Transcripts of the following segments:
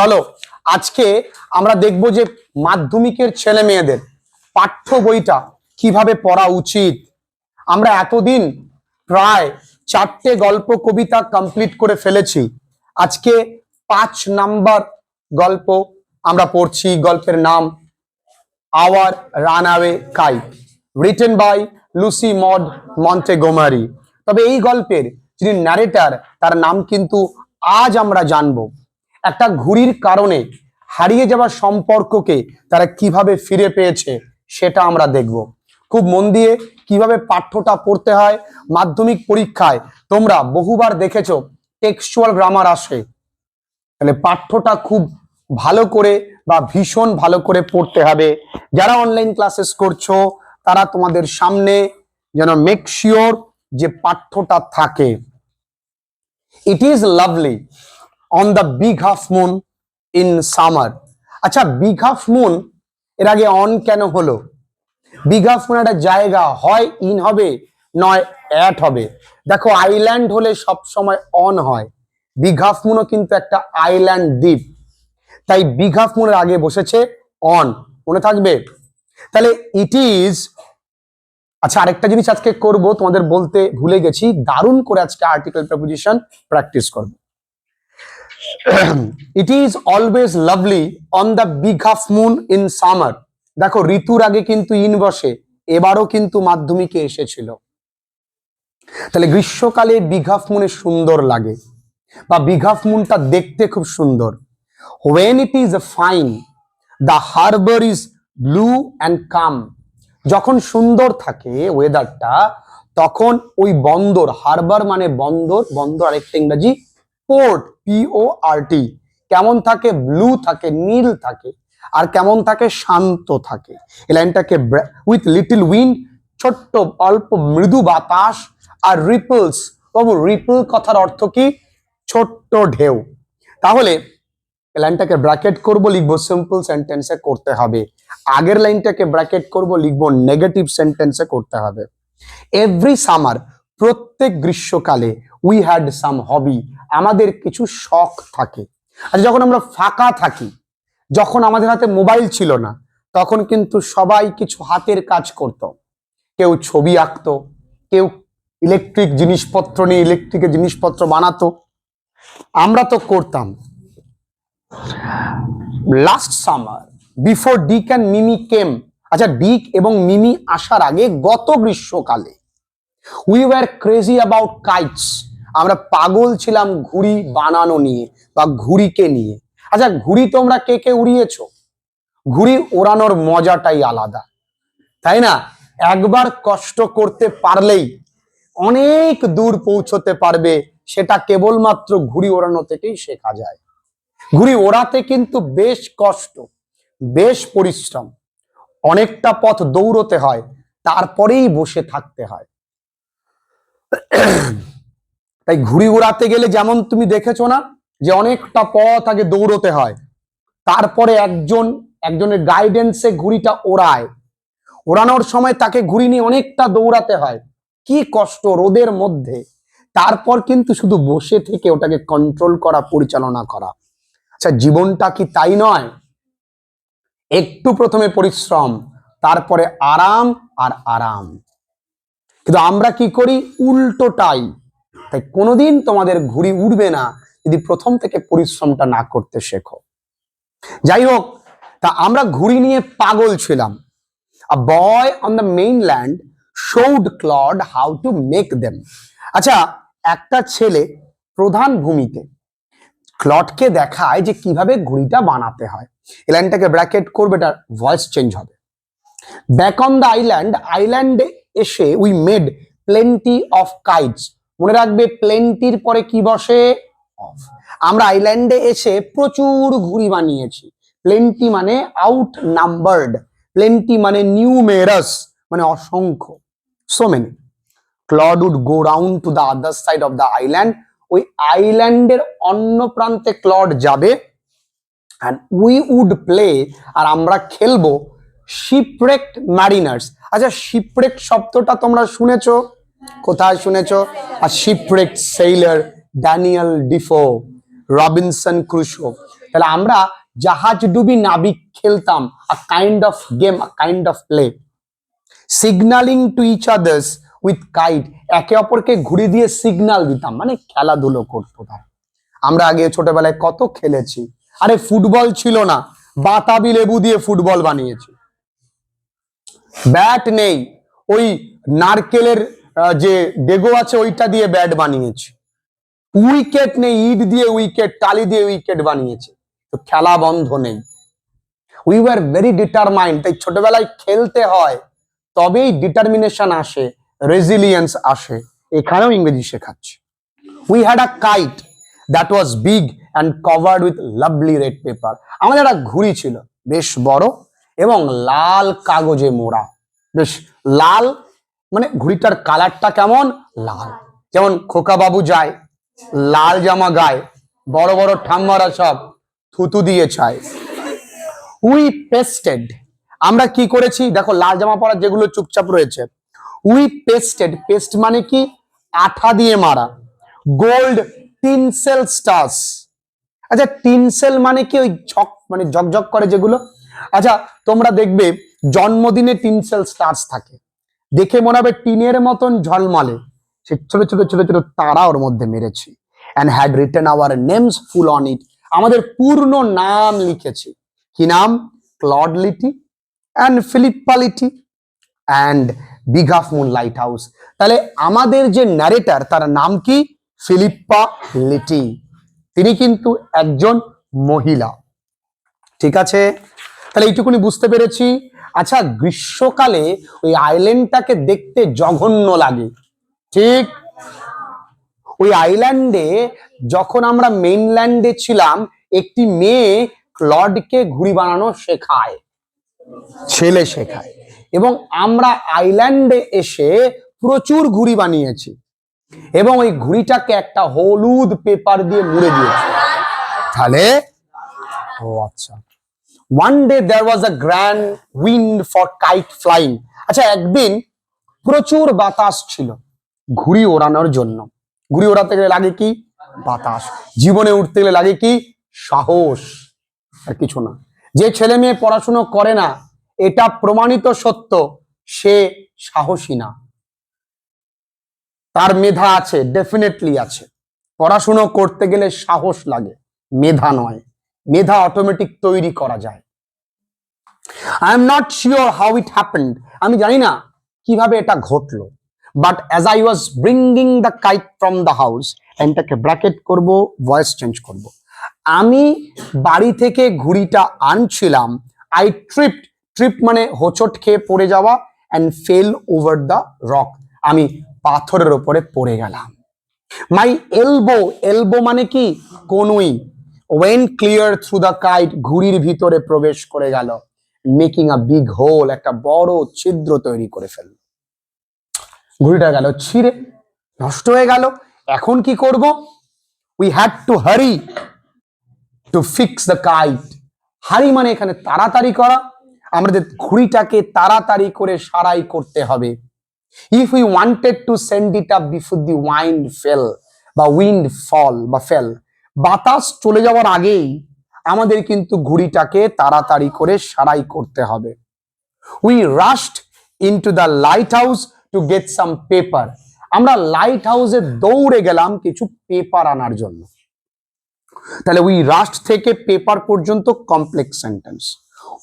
চলো, আজকে আমরা দেখব যে মাধ্যমিকের ছেলে মেয়েদের পাঠ্য বইটা কীভাবে পড়া উচিত। আমরা এতদিন প্রায় চারটে গল্প কবিতা কমপ্লিট করে ফেলেছি। আজকে পাঁচ নাম্বার গল্প আমরা পড়ছি, গল্পের নাম our runaway kite written by Lucy Maud Montgomery. তবে এই গল্পের যিনি ন্যারেটার তার নাম কিন্তু আজ আমরা জানব। একটা ঘুড়ির কারণে হারিয়ে যাওয়া সম্পর্ককে তারা কীভাবে ফিরে পেয়েছে সেটা আমরা দেখব। খুব মন দিয়ে কীভাবে পাঠ্যটা পড়তে হয়, মাধ্যমিক পরীক্ষায় তোমরা বহুবার দেখেছ টেক্সচুয়াল গ্রামার আসে। তাহলে পাঠ্যটা খুব ভালো করে বা ভীষণ ভালো করে পড়তে হবে। যারা অনলাইন ক্লাসেস করছ, তারা তোমাদের সামনে যেন মেক শিওর যে পাঠ্যটা থাকে। It is lovely on the big half moon in summer আচ্ছা বিগ হাফ মুন এর আগে অন কেন হলো? বিগ হাফ মুন একটা জায়গা হয় ইন হবে, নয় অ্যাট হবে। দেখো আইল্যান্ড হলে সব সময় অন হয়। বিগ হাফ মুনও কিন্তু একটা আইল্যান্ড দ্বীপ। তাই বিগ হাফ মুনের আগে বসেছে অন মনে থাকবে? তাহলে ইট ইজ আচ্ছা আরেকটা জিনিস আজকে করব, তোমাদের বলতে ভুলে গেছি। দারুণ করে আজকে আর্টিকেল প্রেপোজিশন প্র্যাকটিস করব। It is always lovely on the big half moon in summer দেখো, ঋতুর আগে কিন্তু ইন বসে, এবারও কিন্তু মাধ্যমিকে এসেছিল। তাহলে গ্রীষ্মকালে বিগ হাফ মুনে সুন্দর লাগে বা বিগ হাফ মুনটা দেখতে খুব সুন্দর। When it is fine the harbour is blue and calm যখন সুন্দর থাকে ওয়েদারটা তখন ওই বন্দর হারবার মানে বন্দর বন্দর আরেকটা ইংরাজি পোর্ট পি ও আর টি কেমন থাকে? ব্লু থাকে, নীল থাকে, আর কেমন থাকে? শান্ত থাকে। এই লাইনটাকে উইথ লিটল উইন্ড ছোট্ট, অল্প, মৃদু বাতাস আর রিপলস বাবু রিপল কথার অর্থ কি? ছোট্ট ঢেউ। তাহলে লাইনটাকে ব্র্যাকেট করব, লিখব সিম্পল সেন্টেন্সে করতে হবে। আগের লাইনটাকে ব্র্যাকেট করব, লিখব নেগেটিভ সেন্টেন্সে করতে হবে। এভরি সামার প্রত্যেক গ্রীষ্মকালে উই হ্যাড সাম হবি আমাদের কিছু শখ থাকে। আচ্ছা যখন আমরা ফাঁকা থাকি, যখন আমাদের হাতে মোবাইল ছিল না, তখন কিন্তু সবাই কিছু হাতের কাজ করত। কেউ ছবি আঁকতো, কেউ ইলেকট্রিক জিনিসপত্র নিয়ে ইলেকট্রিকের জিনিসপত্র বানাতো। আমরা তো করতাম। Last summer before Dick and Mimi came আচ্ছা ডিক এবং মিমি আসার আগে গত গ্রীষ্মকালে we were crazy about kites আমরা পাগল ছিলাম ঘুড়ি বানানো নিয়ে বা ঘুড়িকে নিয়ে। আচ্ছা ঘুড়ি তোমরা কে কে উড়িয়েছো? ঘুড়ি ওড়ানোর মজাটাই আলাদা, তাই না? একবার কষ্ট করতে পারলেই অনেক দূর পৌঁছতে পারবে, সেটা কেবলমাত্র ঘুড়ি ওড়ানো থেকেই শেখা যায়। ঘুড়ি ওড়াতে কিন্তু বেশ কষ্ট, বেশ পরিশ্রম, অনেকটা পথ দৌড়তে হয়, তারপরেই বসে থাকতে হয়। তাই ঘুড়ি ওড়াতে গেলে যেমন তুমি দেখেছ না, যে অনেকটা পথ আগে দৌড়তে হয়। তারপরে একজন, একজনের গাইডেন্সে ঘুড়িটা ওড়ায়। ওড়ানোর সময় তাকে ঘুড়ি নিয়ে অনেকটা দৌড়াতে হয়। কি কষ্ট রোদের মধ্যে। তারপর কিন্তু শুধু বসে থেকে ওটাকে কন্ট্রোল করা, পরিচালনা করা। আচ্ছা জীবনটা কি তাই নয়? একটু প্রথমে পরিশ্রম, তারপরে আরাম আর আরাম। কিন্তু আমরা কি করি? উল্টোটাই। তাই কোনোদিন তোমাদের ঘুড়ি উঠবে না যদি প্রথম থেকে পরিশ্রমটা না করতে শেখো। যাই হোক, তা আমরা ঘুড়ি নিয়ে পাগল ছিলাম। A boy on the mainland showed Claude how to make them আচ্ছা একটা ছেলে প্রধান ভূমিতে ক্লটকে দেখায় যে কীভাবে ঘুড়িটা বানাতে হয়। এই লাইনটাকে ব্র্যাকেট করবে এটা ভয়েস চেঞ্জ হবে। ব্যাক অন দ্য আইল্যান্ড আইল্যান্ডে এসে we made plenty of kites মনে রাখবে প্লেনটির পরে কি বসে? অফ আমরা আইল্যান্ডে এসে প্রচুর ঘুড়ি বানিয়েছি। প্লেনটি মানে আউট নাম্বার্ড প্লেনটি মানে নিউমেরাস মানে অসংখ্য। So many Claude would go round to the other side of the island ওই আইল্যান্ডের অন্য প্রান্তে ক্লড যাবে। উই উড প্লে আর আমরা খেলব শিপরেক্ট ম্যারিনার্স আচ্ছা শিপরেক্ট শব্দটা তোমরা শুনেছো? কোথায় শুনেছো? আর shipwrecked sailor Daniel Defoe Robinson Crusoe তাহলে আমরা জাহাজ ডুবি নাবিক খেলতাম a kind of game a kind of play signalling to each others with kite একে অপরকে ঘুরি দিয়ে সিগনাল দিতাম মানে খেলাধুলো করতো তারা। আমরা আগে ছোটবেলায় কত খেলেছি। আরে ফুটবল ছিল না, বাতাবি লেবু দিয়ে ফুটবল বানিয়েছি। ব্যাট নেই, ওই নারকেলের যে ডেগো আছে ওইটা দিয়ে ব্যাট বানিয়েছি। উইকেট নেই, ইট দিয়ে উইকেট, টালি দিয়ে উইকেট বানিয়েছে। তো খেলা বন্ধ নেই। উই ওয়ার ভেরি ডিটারমাইন্ড তাই ছোটবেলায় খেলতে হয়, তবেই ডিটারমিনেশন আসে রেজিলিয়েন্স আসে। এখানেও ইংরেজি শেখাচ্ছে। We had a kite that was big and covered with lovely red paper আমাদের একটা ঘুড়ি ছিল, বেশ বড় এবং লাল কাগজে মোড়া। বেশ লাল মানে ঘুড়িটার কালারটা কেমন? লাল। যেমন খোকা বাবু যায়, লাল জামা গায়, বড় বড় ঠাম্মারা সব থুতু দিয়ে ছায় উই পেস্টেড আমরা কি করেছি? দেখো, লাল জামা পরা যেগুলো চুপচাপ রয়েছে। উই পেস্টেড পেস্ট মানে কি? আঠা দিয়ে মারা। গোল্ড টিনসেল স্টার্স আচ্ছা টিনসেল মানে কি ওই ঝক মানে ঝকঝক করে যেগুলো? আচ্ছা তোমরা দেখবে, জন্মদিনে টিনসেল স্টার্স থাকে। দেখে মনে হবে টিনের মতন ঝলমলে। সে ছোট ছোট ছোট ছোট তারা ওর মধ্যে মেরেছি। And had written our names full on it আমাদের পূর্ণ নাম লিখেছি। কি নাম? ক্লডলিটি and ফিলিপ্পালিটি and big half moon lighthouse তাহলে আমাদের যে ন্যারেটার তার নাম কি? ফিলিপ্পা লিটি তিনি কিন্তু একজন মহিলা। ঠিক আছে? তাহলে এইটুকুনি বুঝতে পেরেছি। আচ্ছা গ্রীষ্মকালে ওই আইল্যান্ডটাকে দেখতে জঘন্য লাগে। ঠিক? ওই আইল্যান্ডে যখন আমরা মেইনল্যান্ডে ছিলাম, একটি মেয়ে ক্লডকে ঘুড়ি বানানো শেখায়। ছেলে শেখায়। এবং আমরা আইল্যান্ডে এসে প্রচুর ঘুড়ি বানিয়েছি। এবং ওই ঘুড়িটাকে একটা হলুদ পেপার দিয়ে মুড়ে দিয়েছি। তাহলে? ও আচ্ছা। One day there was a grand wind for kite flying আচ্ছা একদিন প্রচুর বাতাস ছিল ঘুড়ি ওড়ানোর জন্য। ঘুড়ি ওড়াতে গেলে লাগে কি? বাতাস। জীবনে উঠতে গেলে লাগে কি? সাহস। আর কিছু না। যে ছেলে মেয়ে পড়াশুনো করে না, এটা প্রমাণিত সত্য, সে সাহসী না। তার মেধা আছে ডেফিনেটলি আছে। পড়াশুনো করতে গেলে সাহস লাগে, মেধা নয়। মেধা অটোমেটিক তৈরি করা যায়। I am not sure how it happened আমি জানি না কীভাবে এটা ঘটলো। But as I was bringing the kite from the house এটাকে ব্র্যাকেট করব ভয়েস চেঞ্জ করব। আমি বাড়ি থেকে ঘুড়িটা আনছিলাম। আই ট্রিপ ট্রিপ মানে হোঁচট খেয়ে পড়ে যাওয়া and fell over the rock আমি পাথরের ওপরে পড়ে গেলাম। মাই এলবো এলবো মানে কি? কোনুই। Went clear through the kite ঘুড়ির ভিতরে প্রবেশ করে গেল। মেকিং আ বিগ হোল একটা বড় ছিদ্র তৈরি করে ফেলল। ঘুড়িটা গেল, ছিঁড়ে নষ্ট হয়ে গেল। এখন কি করব? We had to hurry to fix the kite hurry মানে এখানে তাড়াতাড়ি করা। আমাদের ঘুড়িটাকে তাড়াতাড়ি করে সারাই করতে হবে। If we wanted to send it up before the wind fell বা উইন্ড ফল বা ফেল বাতাস চলে যাওয়ার আগেই আমাদের কিন্তু ঘুড়িটাকে তাড়াতাড়ি করে সারাই করতে হবে। We rushed into the lighthouse to get some paper আমরা লাইট হাউসে দৌড়ে গেলাম কিছু পেপার আনার জন্য। তাহলে উই রাস্ট থেকে পেপার পর্যন্ত কমপ্লেক্স সেন্টেন্স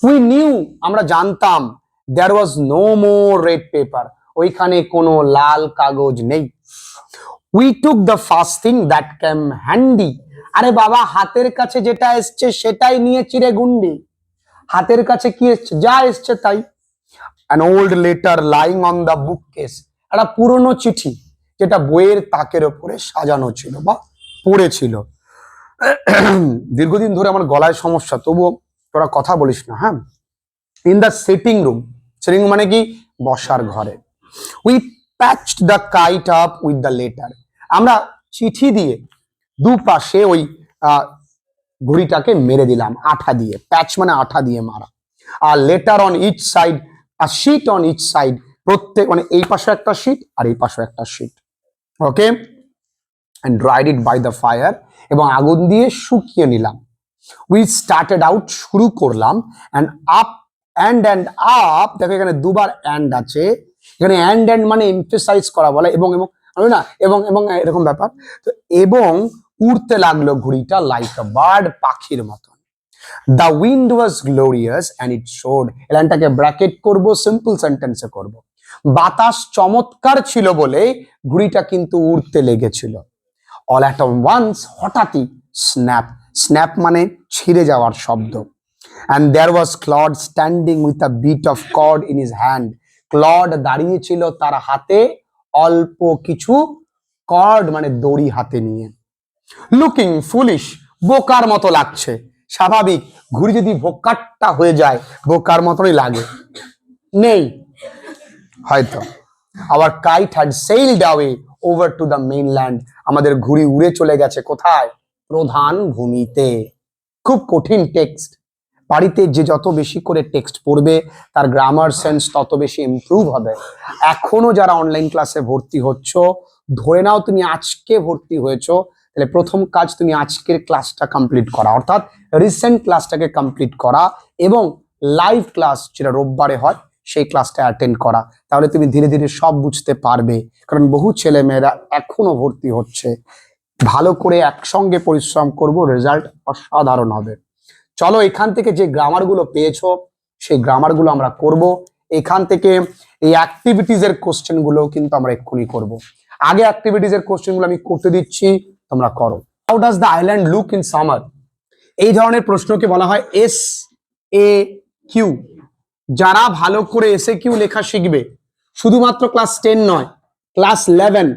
উই নিউ আমরা জানতাম there was no more red paper ওইখানে কোনো লাল কাগজ নেই। We took the first thing that came handy বাবা, হাতের কাছে যেটা এসছে সেটাই নিয়ে চিড়ে গুন্ডি। হাতের কাছে কি এসছে? যা এসছে তাই। An old letter lying on the bookcase একটা পুরনো চিঠি, যেটা বইয়ের তাকের ওপরে সাজানো ছিল বা পড়েছিল। দীর্ঘদিন ধরে আমার গলায় সমস্যা, তবুও তোরা কথা বলিস না হ্যাঁ? In the sitting room sitting মানে কি? বসার ঘরে। We patched the kite up with the letter আমরা চিঠি দিয়ে দুপাশে ওই ঘুড়িটাকে মেরে দিলাম, আঠা দিয়ে, প্যাচ মানে আঠা দিয়ে মারা। আর লেটার অন ইচ সাইড আর শিট অন ইচ সাইড প্রত্যেক মানে এই পাশে একটা শিট আর এই পাশে একটা sheet okay and dried it by the fire এবং আগুন দিয়ে শুকিয়ে নিলাম। উই স্টার্টেড আউট শুরু করলাম and up and and up দেখো এখানে দুবার অ্যান্ড আছে। এখানে অ্যান্ড অ্যান্ড মানে এমফেসাইজ করা বলে এবং এবং না, এবং এবং, এরকম ব্যাপার। তো এবং উড়তে লাগল ঘুড়িটা লাইক আ বার্ড পাখির মতন। The wind was glorious and it showed এলানটাকে bracket করব সিম্পল সেন্টেন্সে করব। বাতাস চমৎকার ছিল বলে ঘুড়িটা কিন্তু উড়তে লেগেছিল। অল অ্যাট ওয়ান্স হঠাৎই স্ন্যাপ স্ন্যাপ মানে ছিঁড়ে যাওয়ার শব্দ। And there was Claude standing with a bit of cord in his hand Claude দাঁড়িয়েছিল তার হাতে অল্প কিছু কর্ড মানে দড়ি হাতে নিয়ে। লুকিং ফুলিশ বোকার মতো লাগছে। স্বাভাবিক, ঘুড়ি যদি ভোকাটটা হয়ে যায়, বোকার মতনই লাগে। নেই। হয়তো। আবার kite had sailed away over to the mainland আমাদের ঘুড়ি উড়ে চলে গেছে কোথায়? প্রধান ভূমিতে। খুব কঠিন টেক্সট বাড়িতে যে যত বেশি করে টেক্সট পড়বে, তার গ্রামার সেন্স তত বেশি ইমপ্রুভ হবে। এখনও যারা অনলাইন ক্লাসে ভর্তি হচ্ছ, ধরে নাও তুমি আজকে ভর্তি হয়েছো তাহলে প্রথম কাজ তুমি আজকের ক্লাসটা কমপ্লিট করা, অর্থাৎ রিসেন্ট ক্লাসটাকে কমপ্লিট করা এবং লাইভ ক্লাস যেটা রোববারে হয়, সেই ক্লাসটা অ্যাটেন্ড করা। তাহলে তুমি ধীরে ধীরে সব বুঝতে পারবে, কারণ বহু ছেলে মেয়েরা এখনও ভর্তি হচ্ছে। ভালো করে একসঙ্গে পরিশ্রম করব রেজাল্ট অসাধারণ হবে। চলো এখান থেকে যে গ্রামারগুলো পেয়েছ, সেই গ্রামারগুলো আমরা করব। এখান থেকে এই অ্যাক্টিভিটিজ এর কোশ্চেনগুলো কিন্তু আমরা এক্ষুনি করব। আগে অ্যাক্টিভিটিজ এর কোশ্চেনগুলো আমি করতে দিচ্ছি। তোমরা করো। How does the island look in summer এই ধরনের প্রশ্নকে বলা হয় এস এ কিউ যারা ভালো করে এসে কিউ লেখা শিখবে, শুধুমাত্র ক্লাস টেন নয় ক্লাস ইলেভেন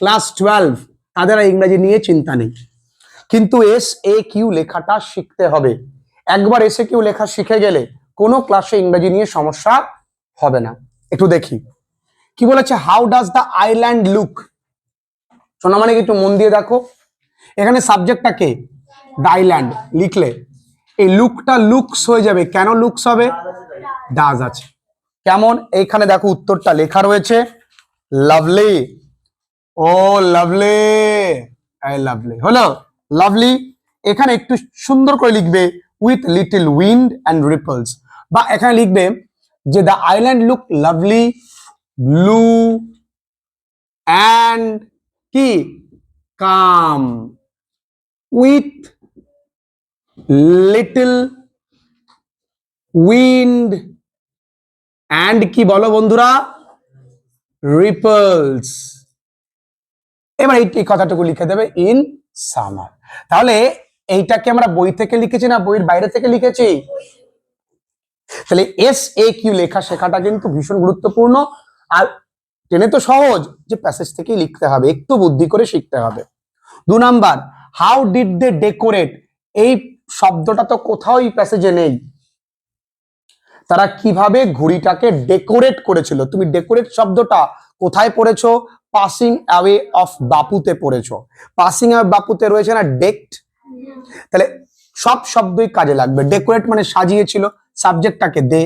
ক্লাস টুয়েলভ তাদের ইংরাজি নিয়ে চিন্তা নেই। কিন্তু এস এ কিউ লেখাটা শিখতে হবে। একবার এসে কিউ লেখা শিখে গেলে কোনো ক্লাসে ইংরেজি নিয়ে সমস্যা হবে না। একটু দেখি। কি বলেছে how does the island look শোনা মানে একটু মন দিয়ে দেখো? এখানে সাবজেক্টটা কে? দ্য আইল্যান্ড লিখলে। এই লুকটা লুকস হয়ে যাবে। কেন লুকস হবে? ডাজ আছে। কেমন? এইখানে দেখো উত্তরটা লেখা রয়েছে। লাভলি ও লাভলি এই লাভলি হলো? লাভলি এখানে একটু সুন্দর করে লিখবে with little wind and ripples বা এখানে লিখবে যে the island look lovely blue and কি? Calm, with little wind, and কি বলো বন্ধুরা? রিপলস। এবার এই কথাটুকু লিখে দেবে ইন সামার। তাহলে এইটাকে আমরা বই থেকে লিখেছি না বইয়ের বাইরে থেকে লিখেছি? তাহলে এস এ কিউ লেখা শেখাটা কিন্তু ভীষণ গুরুত্বপূর্ণ। আর টেনে তো সহজ যে প্যাসেজ থেকেই লিখতে হবে, একটু বুদ্ধি করে শিখতে হবে। দু number how did they decorate এই শব্দটা তো কোথাও এই প্যাসেজে নেই। তারা কীভাবে ঘুড়িটাকে ডেকোরেট করেছিল? তুমি ডেকোরেট শব্দটা কোথায় পড়েছো? পাসিং অ্যাওয়ে অফ বাপুতে পড়েছো। পাসিং অ্যাওয়ে বাপুতে রয়েছে না ডেকড তাহলে সব শব্দই কাজে লাগবে। ডেকোরেট মানে সাজিয়েছিল সাবজেক্টটাকে দে।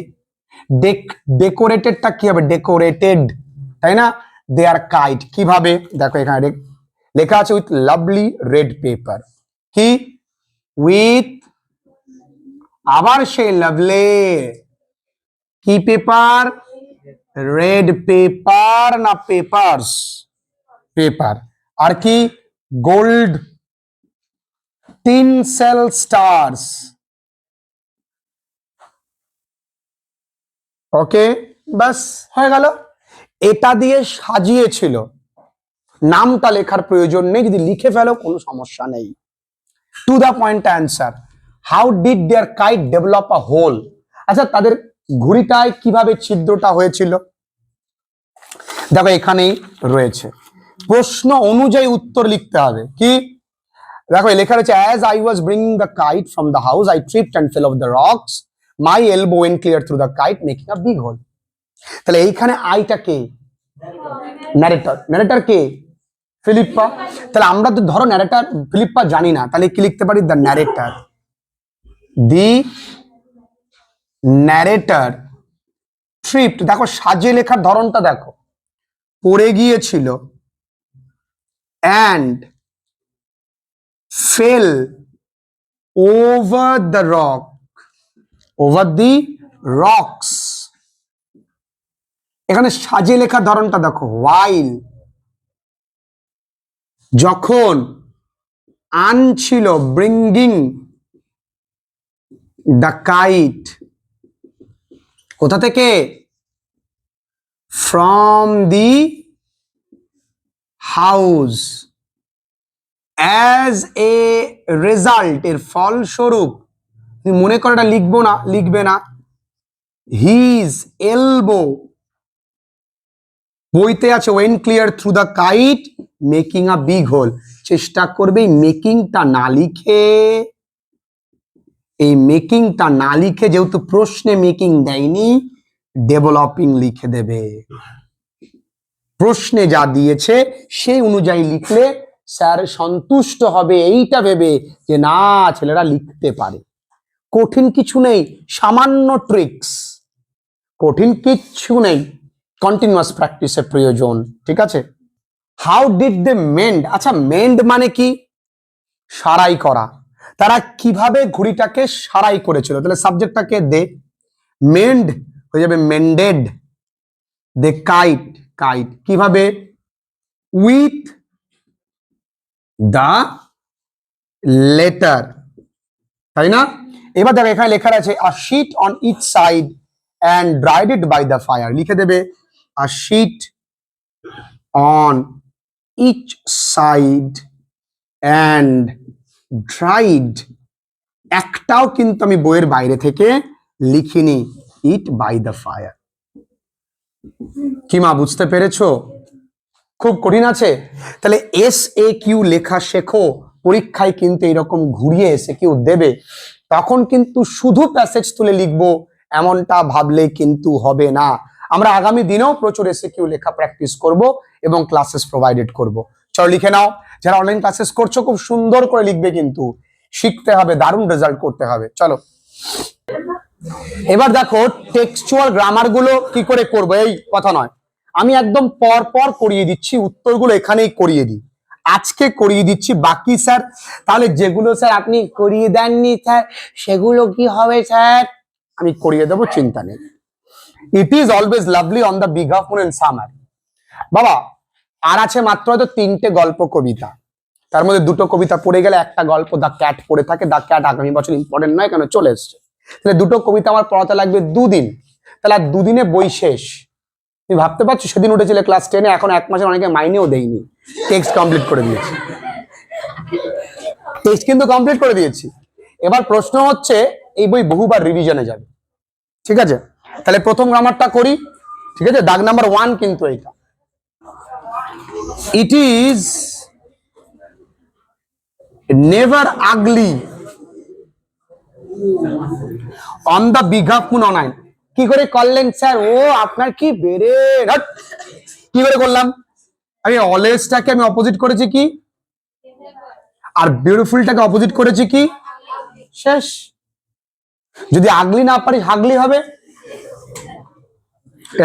ডেক ডেকোরেটেডটা কি হবে? ডেকোরেটেড তাই না? দে আর কাইট কীভাবে? দেখো এখানে লেখা আছে উইথ লাভলি রেড পেপার কি? উইথ আবার সেই লাভলি কি পেপার রেড পেপার না পেপারস পেপার আর কি? গোল্ড তিন সেল স্টারস ওকে বাস, হয়ে গেল। এটা দিয়ে সাজিয়েছিল। নামটা লেখার প্রয়োজন নেই, যদি লিখে ফেলো, কোনো সমস্যা নেই। To the point answer how did their kite develop a hole আচ্ছা তাদের ঘুড়িটায় কীভাবে ছিদ্রটা হয়েছিল? দেখো, এখানেই রয়েছে। প্রশ্ন অনুযায়ী উত্তর লিখতে হবে। কি? দেখো লেখা রয়েছে as I was bringing the kite from the house I tripped and fell off the rocks my elbow went clear through the kite making a big hole তাহলে এইখানে আইটা কে? ন্যারেটর ন্যারেটর কে? ফিলিপ্পা তাহলে আমরা তো ধরো ন্যারেটার ফিলিপ্পা জানি না, তাহলে কি লিখতে পারি? The narrator the narrator tripped দেখো, সাজিয়ে লেখার ধরনটা দেখো। পড়ে গিয়েছিল and fell over the rock over the rocks এখানে সাজিয়ে লেখার ধরনটা দেখো ওয়াইল যখন আনছিল ব্রিঙ্গিং দ্য কাইট কোথা থেকে? From the house as a result এর ফলস্বরূপ মনে করো এটা লিখব না, লিখবে না হিজ এলবো বইতে আছে went clear through the kite making a big hole চেষ্টা করবে এই মেকিংটা না লিখে। এই মেকিংটা না লিখে, যেহেতু প্রশ্নে মেকিং দেয়নি ডেভেলপিং লিখে দেবে। প্রশ্নে যা দিয়েছে, সেই অনুযায়ী লিখলে স্যার সন্তুষ্ট হবে, এইটা ভেবে যে না, ছেলেরা লিখতে পারে। কঠিন কিছু নেই, সামান্য ট্রিক্স কঠিন কিচ্ছু নেই। কন্টিনিউয়াস প্র্যাকটিসের প্রয়োজন, ঠিক আছে? হাউ ডিড দে মেন্ড আচ্ছা মেন্ড মানে কি? সারাই করা। তারা কীভাবে ঘুড়িটাকে সারাই করেছিল? তাহলে সাবজেক্টটাকে দে। মেন্ড হয়ে যাবে মেন্ডেড দে কাইট কাইট কীভাবে? উইথ দা লেটার তাই না? এবার দেখো, এখানে লেখা আছে a sheet on each side and dried it by the fire লিখে দেবে a sheet on each side and dried একটাও কিন্তু আমি বইয়ের বাইরে থেকে লিখিনি। ইট বাই দ্য ফায়ার কি মা, বুঝতে পেরেছ? খুব কঠিন আছে। তাহলে এস এ কিউ লেখা শেখো। পরীক্ষায় কিন্তু এরকম ঘুরিয়ে এসে কিউ দেবে। তখন কিন্তু শুধু প্যাসেজ তুলে লিখব, এমনটা ভাবলে কিন্তু হবে না। আমরা আগামী দিনেও প্রচুর এসে কিউ লেখা প্র্যাকটিস করব এবং ক্লাসেস প্রোভাইডেড করব। চলো লিখে নাও, যারা অনলাইন ক্লাসেস করছ, খুব সুন্দর করে লিখবে কিন্তু। শিখতে হবে, দারুণ রেজাল্ট করতে হবে। চলো। এবার দেখো টেক্সচুয়াল গ্রামারগুলো কি করে করব? এই কথা নয়। আমি একদম পর পর করিয়ে দিচ্ছি, উত্তরগুলো এখানেই করিয়ে দিই। আজকে করিয়ে দিচ্ছি বাকি, স্যার। তাহলে যেগুলো, স্যার, আপনি করিয়ে দেননি, স্যার, সেগুলো কি হবে, স্যার? আমি করিয়ে দেবো, চিন্তা নেই। It is always lovely on the বিঘা ফুন ইন সামার বাবা, আর আছে মাত্র হয়তো তিনটে গল্প কবিতা। তার মধ্যে দুটো কবিতা পড়ে গেলে একটা গল্প দ্য ক্যাট পড়ে থাকে। দ্য ক্যাট আগামী বছর ইম্পর্টেন্ট নয় কেন? চলে এসছে। তাহলে দুটো কবিতা আমার পড়াতে লাগবে দুদিন। তাহলে আর দুদিনে বই শেষ। তুমি ভাবতে পারছ? সেদিন উঠেছিলে ক্লাস টেনে এখন এক মাসের অনেকে মাইনেও দেয়নি। টেক্সট কমপ্লিট করে দিয়েছি। টেক্সট কিন্তু কমপ্লিট করে দিয়েছি। এবার প্রশ্ন হচ্ছে, এই বই বহুবার রিভিশনে যাবে। ঠিক আছে? তাহলে প্রথম গ্রামারটা করি, ঠিক আছে? দাগ নাম্বার ওয়ান কিন্তু এইটা। It is never ugly on the বিঘা পুন অনাইন কি করে করলেন স্যার? ও, আপনার কি বেড়ে! কি করে করলাম? আমি অলওয়েজটাকে আমি অপোজিট করেছি কি? আর বিউটিফুলটাকে অপোজিট করেছি কি? শেষ। যদি আগলি না পারি হাগলি হবে।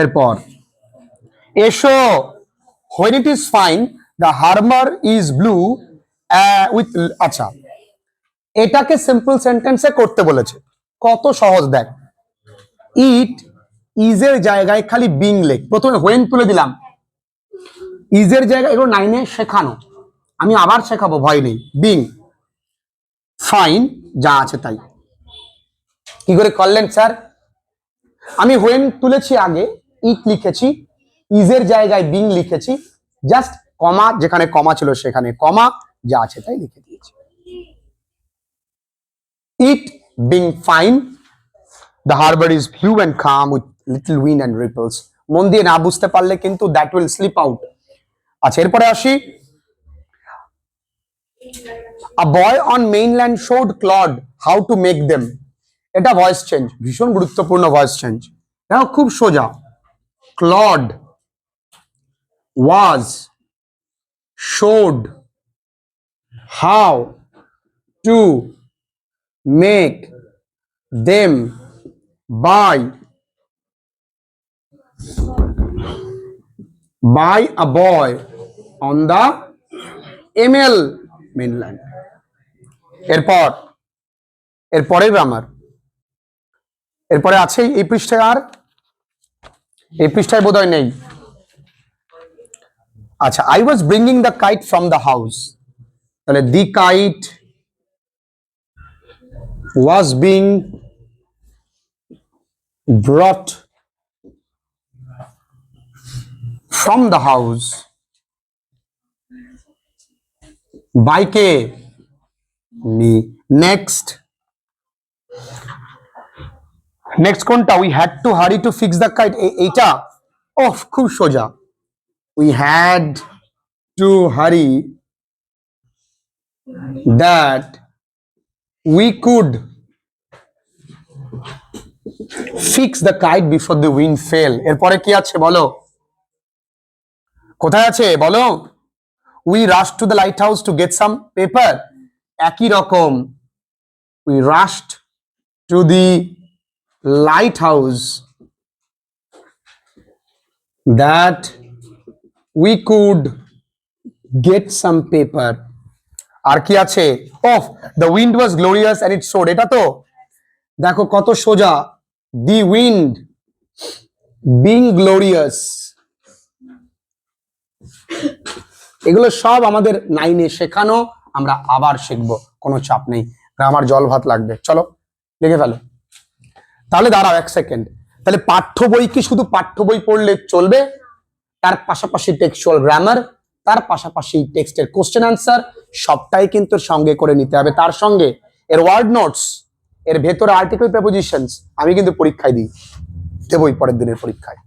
এরপর, এসো when it is fine the harbour is blue with আচ্ছা এটাকে সিম্পল সেন্টেন্সে করতে বলেছে। কত সহজ দেখ। ইট ইজের জায়গায় খালি বিং লেখ। প্রথমে হোয়েন তুলে দিলাম। ইজের জায়গায় এগুলো নাইনে শেখানো। আমি আবার শেখাবো, ভয় নেই। বিং ফাইন যা আছে তাই। কি করে করলেন স্যার আমি হোয়েন তুলেছি আগে ইট লিখেছি ইজের জায়গায় বিং লিখেছি জাস্ট কমা যেখানে কমা ছিল সেখানে কমা যা আছে তাই লিখে দিয়েছি। It being fine the harbour is blue and calm with little wind and ripples মন দিয়ে না বুঝতে পারলে কিন্তু দ্যাট উইল স্লিপ আউট আচ্ছা এরপরে আসি। A boy on mainland showed Claude how to make them এটা ভয়েস চেঞ্জ ভীষণ গুরুত্বপূর্ণ ভয়েস চেঞ্জ দেখো, খুব সোজা। Claude was showed how to make them by by a boy on the ML mainland. এরপর এরপরে গ্রামার এরপরে আছে এই পৃষ্ঠায় আর? এই পৃষ্ঠায় বোধহয় নেই। আচ্ছা I was bringing the kite from the house তাহলে the kite was being brought from the house by K? Me next next কোনটা? We had to hurry to fix the kite এইটা? ওহ খুব সোজা। We had to hurry that we could fix the kite before the wind fell এরপরে কি আছে বলো? কোথায় আছে? বলো। We rush to the lighthouse to get some paper একই রকম। We rushed to the lighthouse that we could get some paper. আর কি আছে? Of the wind was glorious and it showed এটা তো? দেখো কত সোজা। দি উইন্ড বিং গ্লোরিয়াস এগুলো সব আমাদের নাইনে শেখানো। আমরা আবার শিখব, কোনো চাপ নেই। আমার জল ভাত লাগবে। চলো, লিখে ফেলো। তাহলে দাঁড়াও এক সেকেন্ড তাহলে পাঠ্য বই কি শুধু পাঠ্য বই পড়লে চলবে? তার পাশাপাশি টেক্সচুয়াল গ্রামার তার পাশাপাশি টেক্সটের কোশ্চেন আনসার সবটাই কিন্তু সঙ্গে করে নিতে হবে। তার সঙ্গে এর ওয়ার্ড নোটস এর ভেতরে আর্টিকেল প্রেপোজিশনস আমি কিন্তু পরীক্ষায় দিই। দেবই পরের দিনের পরীক্ষায়।